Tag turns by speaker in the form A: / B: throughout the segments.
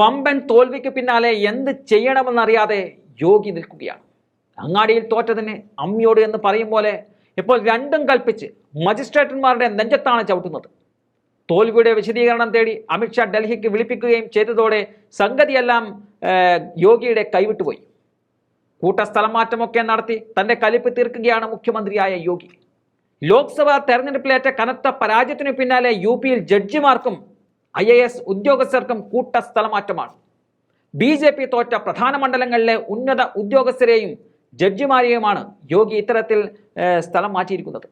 A: വമ്പൻ തോൽവിക്ക് പിന്നാലെ എന്ത് ചെയ്യണമെന്നറിയാതെ യോഗി നിൽക്കുകയാണ്. അങ്ങാടിയിൽ തോറ്റതിന് അമ്മിയോട് എന്ന് പറയും പോലെ ഇപ്പോൾ രണ്ടും കൽപ്പിച്ച് മജിസ്ട്രേറ്റന്മാരുടെ നെഞ്ചത്താണ് ചവിട്ടുന്നത്. തോൽവിയുടെ വിശദീകരണം തേടി അമിത്ഷാ ഡൽഹിക്ക് വിളിപ്പിക്കുകയും ചെയ്തതോടെ സംഗതിയെല്ലാം യോഗിയുടെ കൈവിട്ടുപോയി. കൂട്ടസ്ഥലം മാറ്റമൊക്കെ നടത്തി തന്റെ കലിപ്പ് തീർക്കുകയാണ് മുഖ്യമന്ത്രിയായ യോഗി. ലോക്സഭാ തെരഞ്ഞെടുപ്പിലേറ്റ കനത്ത പരാജയത്തിനു പിന്നാലെ യു പിയിൽ ജഡ്ജിമാർക്കും ഐ എ എസ് ഉദ്യോഗസ്ഥർക്കും കൂട്ട സ്ഥലമാറ്റമാണ് ബി ജെ പി തോറ്റ പ്രധാന മണ്ഡലങ്ങളിലെ ഉന്നത ഉദ്യോഗസ്ഥരെയും ജഡ്ജിമാരെയുമാണ് യോഗി ഇത്തരത്തിൽ സ്ഥലം മാറ്റിയിരിക്കുന്നത്.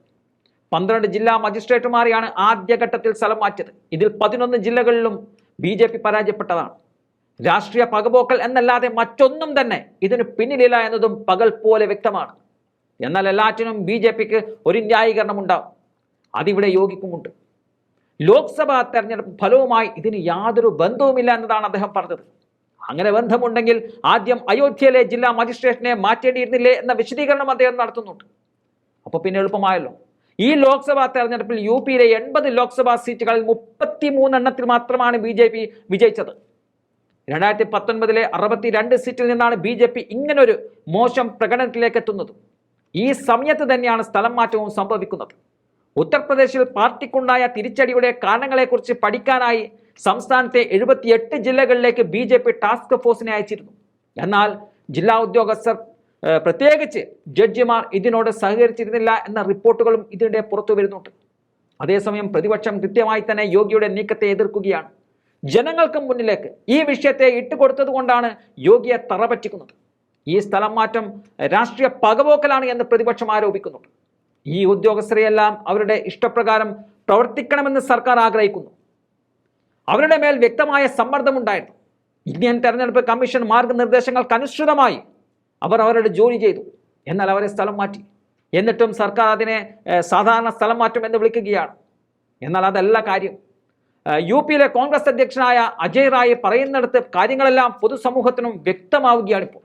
A: പന്ത്രണ്ട് ജില്ലാ മജിസ്ട്രേറ്റുമാരെയാണ് ആദ്യഘട്ടത്തിൽ സ്ഥലം മാറ്റിയത്. ഇതിൽ പതിനൊന്ന് ജില്ലകളിലും ബി ജെ പി പരാജയപ്പെട്ടതാണ്. രാഷ്ട്രീയ പകപോക്കൽ എന്നല്ലാതെ മറ്റൊന്നും തന്നെ ഇതിന് പിന്നിലില്ല എന്നതും പകൽ പോലെ വ്യക്തമാണ്. എന്നാൽ എല്ലാറ്റിനും ബി ജെ പിക്ക് ഒരു ന്യായീകരണം ഉണ്ടാവും അതിവിടെ യോഗിക്കുമുണ്ട്. ലോക്സഭാ തെരഞ്ഞെടുപ്പ് ഫലവുമായി ഇതിന് യാതൊരു ബന്ധവുമില്ല എന്നതാണ് അദ്ദേഹം പറഞ്ഞത്. അങ്ങനെ ബന്ധമുണ്ടെങ്കിൽ ആദ്യം അയോധ്യയിലെ ജില്ലാ മജിസ്ട്രേറ്റിനെ മാറ്റേണ്ടിയിരുന്നില്ലേ എന്ന വിശദീകരണം അദ്ദേഹം നടത്തുന്നുണ്ട്. അപ്പോൾ പിന്നെ എളുപ്പമായല്ലോ. ഈ ലോക്സഭാ തെരഞ്ഞെടുപ്പിൽ യു പിയിലെ എൺപത് ലോക്സഭാ സീറ്റുകളിൽ മുപ്പത്തി മൂന്നെണ്ണത്തിൽ മാത്രമാണ് ബി ജെ പി വിജയിച്ചത്. രണ്ടായിരത്തി പത്തൊൻപതിലെ അറുപത്തിരണ്ട് സീറ്റിൽ നിന്നാണ് ബി ജെ പി ഇങ്ങനൊരു മോശം പ്രകടനത്തിലേക്ക് എത്തുന്നത്. ഈ സമയത്ത് തന്നെയാണ് സ്ഥലം മാറ്റവും സംഭവിക്കുന്നത്. ഉത്തർപ്രദേശിൽ പാർട്ടിക്കുണ്ടായ തിരിച്ചടിയുടെ കാരണങ്ങളെക്കുറിച്ച് പഠിക്കാനായി സംസ്ഥാനത്തെ എഴുപത്തിയെട്ട് ജില്ലകളിലേക്ക് ബി ജെ പി ടാസ്ക് ഫോഴ്സിനെ അയച്ചിരുന്നു. എന്നാൽ ജില്ലാ ഉദ്യോഗസ്ഥർ പ്രത്യേകിച്ച് ജഡ്ജിമാർ ഇതിനോട് സഹകരിച്ചിരുന്നില്ല എന്ന റിപ്പോർട്ടുകളും ഇതിനിടെ പുറത്തു വരുന്നുണ്ട്. അതേസമയം പ്രതിപക്ഷം കൃത്യമായി തന്നെ യോഗിയുടെ നീക്കത്തെ എതിർക്കുകയാണ്. ജനങ്ങൾക്ക് മുന്നിലേക്ക് ഈ വിഷയത്തെ ഇട്ടുകൊടുത്തതുകൊണ്ടാണ് യോഗിയെ തറപറ്റിക്കുന്നത്. ഈ സ്ഥലം മാറ്റം രാഷ്ട്രീയ പകപോക്കലാണ് എന്ന് പ്രതിപക്ഷം ആരോപിക്കുന്നുണ്ട്. ഈ ഉദ്യോഗസ്ഥരെയെല്ലാം അവരുടെ ഇഷ്ടപ്രകാരം പ്രവർത്തിക്കണമെന്ന് സർക്കാർ ആഗ്രഹിക്കുന്നു. അവരുടെ മേൽ വ്യക്തമായ സമ്മർദ്ദമുണ്ടായിരുന്നു. ഇന്ത്യൻ തെരഞ്ഞെടുപ്പ് കമ്മീഷൻ മാർഗനിർദ്ദേശങ്ങൾക്കനുസൃതമായി അവർ അവരുടെ ജോലി ചെയ്തു. എന്നാൽ അവരെ സ്ഥലം മാറ്റി. എന്നിട്ടും സർക്കാർ അതിനെ സാധാരണ സ്ഥലം മാറ്റം എന്ന് വിളിക്കുകയാണ്. എന്നാൽ അതല്ല കാര്യം. യു പിയിലെ കോൺഗ്രസ് അധ്യക്ഷനായ അജയ് റായ് പറയുന്നിടത്ത് കാര്യങ്ങളെല്ലാം പൊതുസമൂഹത്തിനും വ്യക്തമാവുകയാണിപ്പോൾ